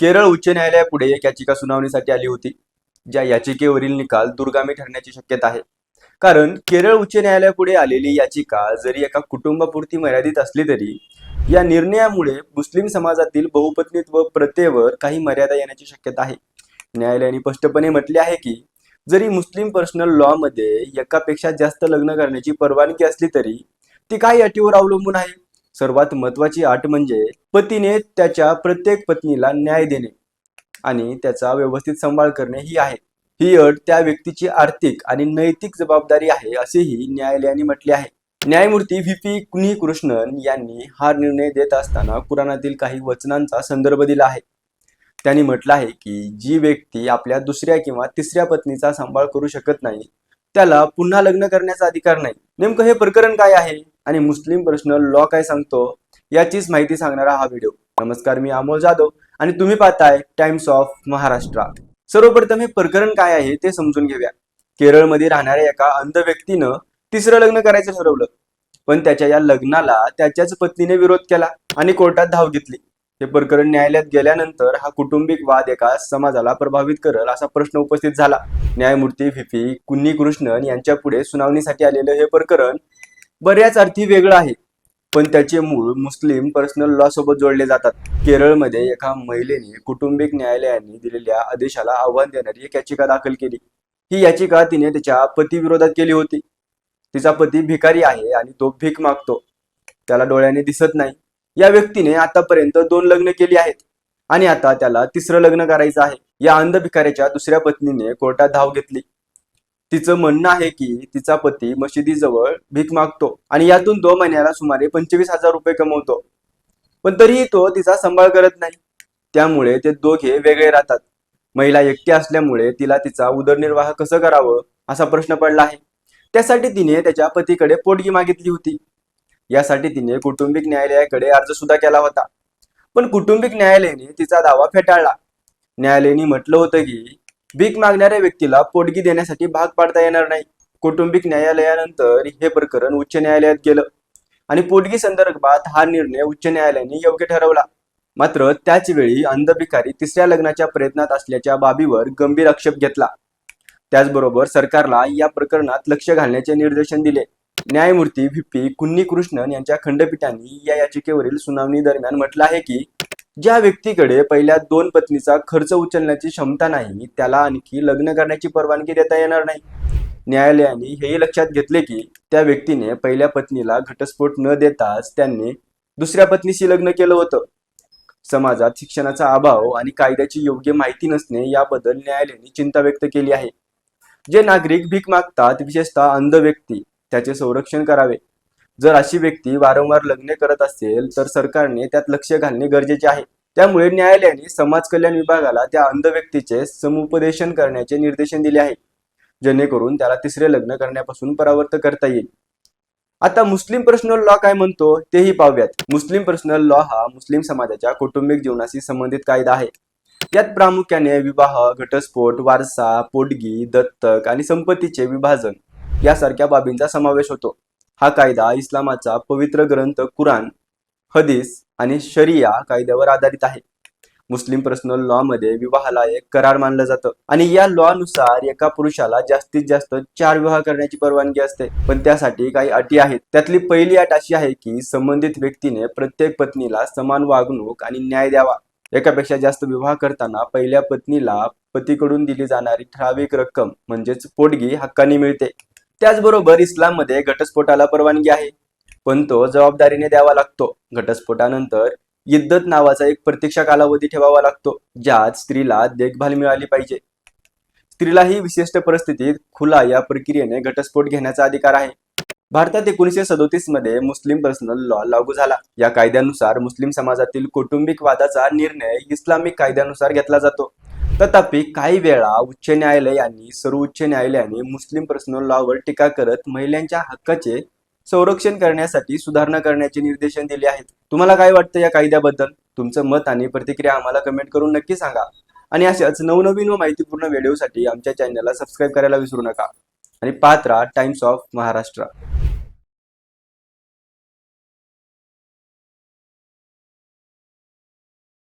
केरळ उच्च न्यायालयापुढे एक याचिका सुनावणीसाठी आली होती ज्या याचिकेवरील निकाल दुर्गामी ठरण्याची शक्यता आहे. कारण केरळ उच्च न्यायालयापुढे आलेली याचिका जरी एका कुटुंबापुरती मर्यादित असली तरी या निर्णयामुळे मुस्लिम समाजातील बहुपत्नीत्व प्रथेवर काही मर्यादा येण्याची शक्यता आहे. न्यायालयाने स्पष्टपणे म्हटले आहे की जरी मुस्लिम पर्सनल लॉ मध्ये एकापेक्षा जास्त लग्न करण्याची परवानगी असली तरी ती काही अटीवर अवलंबून आहे. सर्वात महत्वाची अट म्हणजे पतीने त्याच्या प्रत्येक पत्नीला न्याय देणे आणि त्याचा व्यवस्थित सांभाळ करणे ही आहे. ही अट त्या व्यक्तीची आर्थिक आणि नैतिक जबाबदारी आहे असेही न्यायालयाने म्हटले आहे. न्यायमूर्ती व्ही. पी. कुन्ही कृष्णन यांनी हा निर्णय देत असताना कुराणातील काही वचनांचा संदर्भ दिला आहे. त्यांनी म्हटलं आहे की जी व्यक्ती आपल्या दुसऱ्या किंवा तिसऱ्या पत्नीचा सांभाळ करू शकत नाही त्याला पुन्हा लग्न करण्याचा अधिकार नाही. नेमकं हे प्रकरण काय आहे? आणि मुस्लिम पर्सनल लॉ काय सांगतो याचीच माहिती सांगणारा हा व्हिडिओ. नमस्कार मी अमोल जाधव आणि तुम्ही पाहताय टाइम्स ऑफ महाराष्ट्र. सर्वप्रथम हे प्रकरण काय आहे ते समजून घेऊया. केरळमध्ये राहणाऱ्या एका अंध व्यक्तीनं तिसरं लग्न करायचं ठरवलं. पण त्याच्या या लग्नाला त्याच्याच पत्नीने विरोध केला आणि कोर्टात धाव घेतली. हे प्रकरण न्यायालयात गेल्यानंतर हा कुटुंबिक वाद एका समाजाला प्रभावित करेल असा प्रश्न उपस्थित झाला. न्यायमूर्ती व्ही पी कुन्नी कृष्णन यांच्या पुढे सुनावणीसाठी आलेलं हे प्रकरण बऱ्याच अर्थी वेगळं आहे. पण त्याचे मूळ मुस्लिम पर्सनल लॉ सोबत जोडले जातात. केरळमध्ये एका महिलेने कुटुंबिक न्यायालयाने दिलेल्या आदेशाला आव्हान देणारी एक याचिका दाखल केली. ही याचिका तिने तिच्या पती विरोधात केली होती. तिचा पती भिकारी आहे आणि तो भीक मागतो. त्याला डोळ्याने दिसत नाही. या व्यक्तीने आतापर्यंत दोन लग्न केली आहेत. आणि आता त्याला तिसरं लग्न करायचं आहे. या अंध भिकाऱ्याच्या दुसऱ्या पत्नीने कोर्टात धाव घेतली. तिचं म्हणणं आहे की तिचा पती मशिदीजवळ भीक मागतो आणि यातून दोन महिन्याला सुमारे पंचवीस हजार रुपये कमवतो. पण तरीही तो तिचा सांभाळ करत नाही. त्यामुळे ते दोघे वेगळे राहतात. महिला एकटी असल्यामुळे तिला तिचा उदरनिर्वाह कसं करावं असा प्रश्न पडला आहे. त्यासाठी तिने त्याच्या पतीकडे पोटगी मागितली होती. यासाठी तिने कुटुंबिक न्यायालयाकडे अर्ज सुद्धा केला होता. पण कुटुंबिक न्यायालयाने तिचा दावा फेटाळला. न्यायालयाने म्हटलं होतं की भीक मागणाऱ्या व्यक्तीला पोटगी देण्यासाठी भाग पाडता येणार नाही. कौटुंबिक न्यायालयानंतर हे प्रकरण उच्च न्यायालयात गेलं आणि पोटगी संदर्भात हा निर्णय उच्च न्यायालयाने योग्य ठरवला. मात्र त्याच वेळी तिसऱ्या लग्नाच्या प्रयत्नात असल्याच्या बाबीवर गंभीर आक्षेप घेतला. त्याचबरोबर सरकारला या प्रकरणात लक्ष घालण्याचे निर्देशन दिले. न्यायमूर्ती व्ही. पी. कुन्नी कृष्णन यांच्या खंडपीठाने या याचिकेवरील सुनावणी दरम्यान म्हटलं आहे की ज्या व्यक्तीकडे पहिल्या दोन पत्नीचा खर्च उचलण्याची क्षमता नाही त्याला आणखी लग्न करण्याची परवानगी देता येणार नाही. न्यायालयाने हेही लक्षात घेतले की त्या व्यक्तीने पहिल्या पत्नीला घटस्फोट न देताच त्यांनी दुसऱ्या पत्नीशी लग्न केलं होतं. समाजात शिक्षणाचा अभाव आणि कायद्याची योग्य माहिती नसणे याबद्दल न्यायालयाने चिंता व्यक्त केली आहे. जे नागरिक भीक मागतात विशेषतः अंध व्यक्ती त्याचे संरक्षण करावे. जर अशी व्यक्ती वारंवार लग्न करत असेल तर सरकारने त्यात लक्ष घालणे गरजेचे आहे. त्यामुळे न्यायालयाने समाज कल्याण विभागाला त्या अंध व्यक्तीचे समुपदेशन करण्याचे निर्देशन दिले आहे जेणेकरून त्याला तिसरे लग्न करण्यापासून परावर्त करता येईल. आता मुस्लिम पर्सनल लॉ काय म्हणतो तेही पाहूयात. मुस्लिम पर्सनल लॉ हा मुस्लिम समाजाच्या कौटुंबिक जीवनाशी संबंधित कायदा आहे. यात प्रामुख्याने विवाह घटस्फोट वारसा पोटगी दत्तक आणि संपत्तीचे विभाजन यासारख्या बाबींचा समावेश होतो. हा कायदा इस्लामाचा पवित्र ग्रंथ कुराण हदीस आणि शरिया कायद्यावर आधारित आहे. मुस्लिम पर्सनल लॉ मध्ये विवाहाला एक करार मानलं जातं आणि या लॉ नुसार एका पुरुषाला जास्तीत जास्त चार विवाह करण्याची परवानगी असते. पण त्यासाठी काही अटी आहेत. त्यातली पहिली अट अशी आहे की संबंधित व्यक्तीने प्रत्येक पत्नीला समान वागणूक आणि न्याय द्यावा. एकापेक्षा जास्त विवाह करताना पहिल्या पत्नीला पतीकडून दिली जाणारी ठराविक रक्कम म्हणजेच पोटगी हक्काने मिळते. त्याचबरोबर इस्लाममध्ये घटस्फोटाला परवानगी आहे. पण तो जबाबदारीने द्यावा लागतो. घटस्फोटानंतर इद्दत नावाचा एक प्रतीक्षा कालावधी ठेवावा लागतो ज्यात स्त्रीला देखभाल मिळाली पाहिजे. स्त्रीलाही विशिष्ट परिस्थितीत खुला या प्रक्रियेने घटस्फोट घेण्याचा अधिकार आहे. भारतात एकोणीसशे सदोतीसमध्ये मुस्लिम पर्सनल लॉ लागू झाला. या कायद्यानुसार मुस्लिम समाजातील कौटुंबिक वादाचा निर्णय इस्लामिक कायद्यानुसार घेतला जातो. तथापि काही वेळा उच्च न्यायालय आणि सर्वोच्च न्यायालयाने मुस्लिम पर्सनल लॉवर टीका करत महिलांच्या हक्काचे संरक्षण करण्यासाठी सुधारणा करण्याचे निर्देशन दिले आहेत. तुम्हाला काय वाटतं या कायद्याबद्दल? तुमचं मत आणि प्रतिक्रिया आम्हाला कमेंट करून नक्की सांगा. आणि अशाच नवनवीन व माहितीपूर्ण व्हिडिओसाठी आमच्या चॅनलला सबस्क्राईब करायला विसरू नका. आणि पात्रा टाइम्स ऑफ महाराष्ट्र